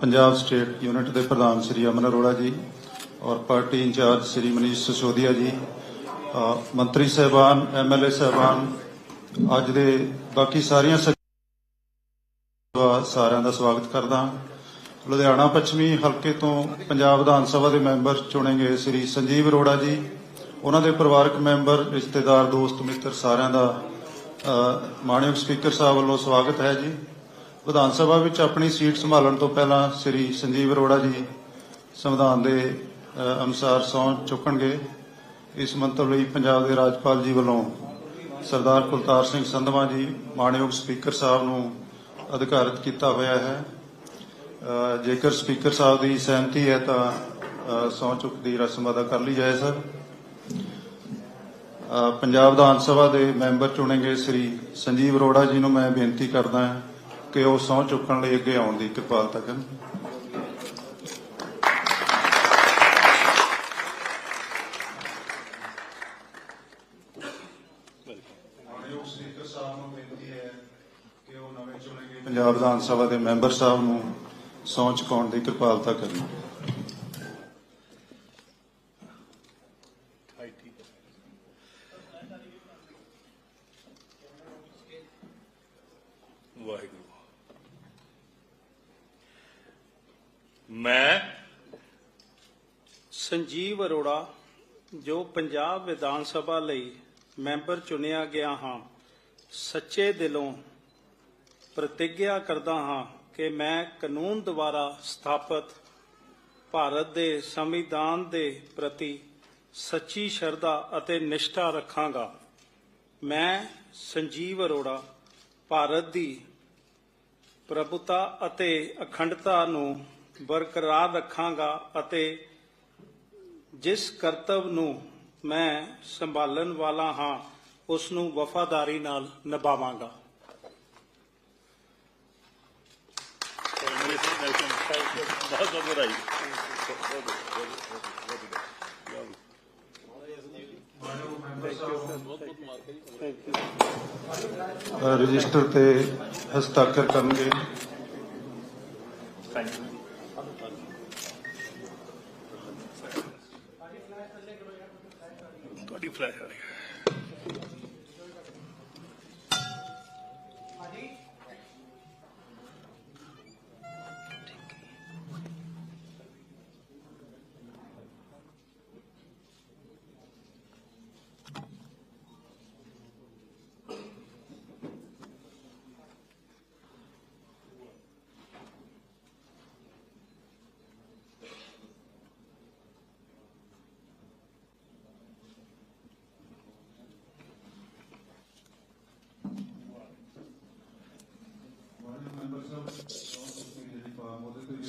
Punjab state unit ਦੇ ਪ੍ਰਧਾਨ ਸ੍ਰੀ ਅਮਨ ਅਰੋੜਾ ਜੀ ਔਰ ਪਾਰਟੀ ਇੰਚਾਰਜ ਸ੍ਰੀ ਮਨੀਸ਼ ਸਸੋਦੀਆ ਜੀ ਅ, ਮੰਤਰੀ ਸਹਿਬਾਨ ਐਮਐਲਏ ਸਹਿਬਾਨ ਅੱਜ ਦੇ ਬਾਕੀ ਸਾਰੀਆਂ ਸਾਰਿਆਂ ਦਾ ਸਵਾਗਤ ਕਰਦਾ ਹਾਂ। ਲੁਧਿਆਣਾ ਪੱਛਮੀ ਹਲਕੇ ਤੋਂ ਪੰਜਾਬ ਵਿਧਾਨ ਸਭਾ ਦੇ ਮੈਂਬਰ ਚੁਣੇ ਗਏ ਸ੍ਰੀ ਸੰਜੀਵ ਅਰੋੜਾ ਜੀ ਉਹਨਾਂ ਦੇ ਪਰਿਵਾਰਕ ਮੈਂਬਰ ਰਿਸ਼ਤੇਦਾਰ ਦੋਸਤ ਮਿੱਤਰ ਸਾਰਿਆਂ ਦਾ ਅ, ਮਾਣਯੋਗ ਸਪੀਕਰ ਸਾਹਿਬ ਵੱਲੋਂ ਸਵਾਗਤ ਹੈ ਜੀ ਵਿਧਾਨ ਸਭਾ ਵਿੱਚ ਆਪਣੀ ਸੀਟ ਸੰਭਾਲਣ ਤੋਂ ਪਹਿਲਾਂ ਸ੍ਰੀ ਸੰਜੀਵ ਅਰੋੜਾ ਜੀ ਸੰਵਿਧਾਨ ਦੇ ਅਨੁਸਾਰ ਸਹੁੰ ਚੁੱਕਣਗੇ। ਇਸ ਮੰਤਵ ਲਈ ਪੰਜਾਬ ਦੇ ਰਾਜਪਾਲ ਜੀ ਵੱਲੋਂ ਸਰਦਾਰ ਕੁਲਤਾਰ ਸਿੰਘ ਸੰਧਵਾ ਜੀ ਮਾਣਯੋਗ ਸਪੀਕਰ ਸਾਹਿਬ ਨੂੰ ਅਧਿਕਾਰਤ ਕੀਤਾ ਹੋਇਆ ਹੈ। ਜੇਕਰ ਸਪੀਕਰ ਸਾਹਿਬ ਦੀ ਸਹਿਮਤੀ ਹੈ ਤਾਂ ਅ, ਸਹੁੰ ਚੁੱਕ ਦੀ ਰਸਮ ਅਦਾ ਕਰ ਲਈ ਜਾਏ ਸਰ। ਪੰਜਾਬ ਵਿਧਾਨ ਸਭਾ ਦੇ ਮੈਂਬਰ ਚੁਣੇ ਗਏ ਸ੍ਰੀ ਸੰਜੀਵ ਅਰੋੜਾ ਜੀ ਨੂੰ ਮੈਂ ਬੇਨਤੀ ਕਰਦਾ ਹਾਂ ਕਿ ਉਹ ਸਹੁੰ ਚੁੱਕਣ ਲਈ ਅੱਗੇ ਆਉਣ ਦੀ ਕਿਰਪਾਲਤਾ ਕਰਨ। ਪੰਜਾਬ ਵਿਧਾਨ ਸਭਾ ਦੇ ਮੈਂਬਰ ਸਾਹਿਬ ਨੂੰ ਸਹੁੰ ਚੁਕਾਉਣ ਦੀ ਕਿਰਪਾਲਤਾ ਕਰਨ। ਵਾਹਿਗੁਰੂ। ਮੈਂ ਸੰਜੀਵ ਅਰੋੜਾ, ਜੋ ਪੰਜਾਬ ਵਿਧਾਨ ਸਭਾ ਲਈ ਮੈਂਬਰ ਚੁਣਿਆ ਗਿਆ ਹਾਂ, ਸੱਚੇ ਦਿਲੋਂ ਪ੍ਰਤੀਗਿਆ ਕਰਦਾ ਹਾਂ ਕਿ ਮੈਂ ਕਾਨੂੰਨ ਦੁਆਰਾ ਸਥਾਪਿਤ ਭਾਰਤ ਦੇ ਸੰਵਿਧਾਨ ਦੇ ਪ੍ਰਤੀ ਸੱਚੀ ਸ਼ਰਧਾ ਅਤੇ ਨਿਸ਼ਠਾ ਰੱਖਾਂਗਾ। ਮੈਂ ਸੰਜੀਵ ਅਰੋੜਾ, ਭਾਰਤ ਦੀ ਪ੍ਰਭੁਤਾ ਅਤੇ ਅਖੰਡਤਾ ਨੂੰ ਬਰਕਰਾਰ ਰੱਖਾਂਗਾ ਅਤੇ ਜਿਸ ਕਰਤਵ ਨੂੰ ਮੈਂ ਸੰਭਾਲਣ ਵਾਲਾ ਹਾਂ, ਉਸ ਨੂੰ ਵਫਾਦਾਰੀ ਨਾਲ ਨਿਭਾਵਾਂਗਾ। ਰਜਿਸਟਰ ਤੇ ਹਸਤਾਖਰ ਕਰਨਗੇ। ਤੁਹਾਡੀ ਫਲੈਸ਼ ਆ ਰਹੀ ਹੈ।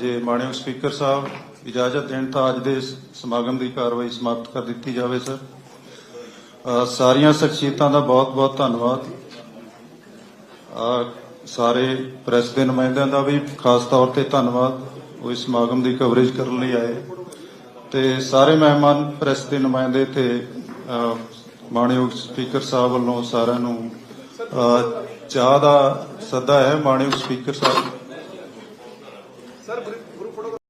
ਜੇ ਮਾਣਯੋਗ ਸਪੀਕਰ ਸਾਹਿਬ, ਇਜਾਜ਼ਤ ਦੇਣ ਤਾਂ ਅੱਜ ਦੇ ਸਮਾਗਮ ਦੀ ਕਾਰਵਾਈ ਸਮਾਪਤ ਕਰ ਦਿੱਤੀ ਜਾਵੇ, ਸਰ। ਸਾਰੀਆਂ ਸ਼ਖਸੀਅਤਾਂ ਦਾ ਬਹੁਤ-ਬਹੁਤ ਧੰਨਵਾਦ। ਸਾਰੇ ਪ੍ਰੈਸ ਦੇ ਨੁਮਾਇੰਦਿਆਂ ਦਾ ਵੀ ਖਾਸ ਤੌਰ ਤੇ ਧੰਨਵਾਦ, ਉਹ ਇਸ ਸਮਾਗਮ ਦੀ ਕਵਰੇਜ ਕਰਨ ਲਈ ਆਏ। ਤੇ ਸਾਰੇ ਮਹਿਮਾਨ ਪ੍ਰੈਸ ਦੇ ਨੁਮਾਇੰਦੇ ਤੇ ਮਾਣਯੋਗ ਸਪੀਕਰ ਸਾਹਿਬ ਵੱਲੋਂ ਸਾਰਿਆਂ ਨੂੰ ਚਾਹ ਦਾ ਸੱਦਾ ਹੈ ਮਾਣਯੋਗ ਸਪੀਕਰ ਸਾਹਿਬ।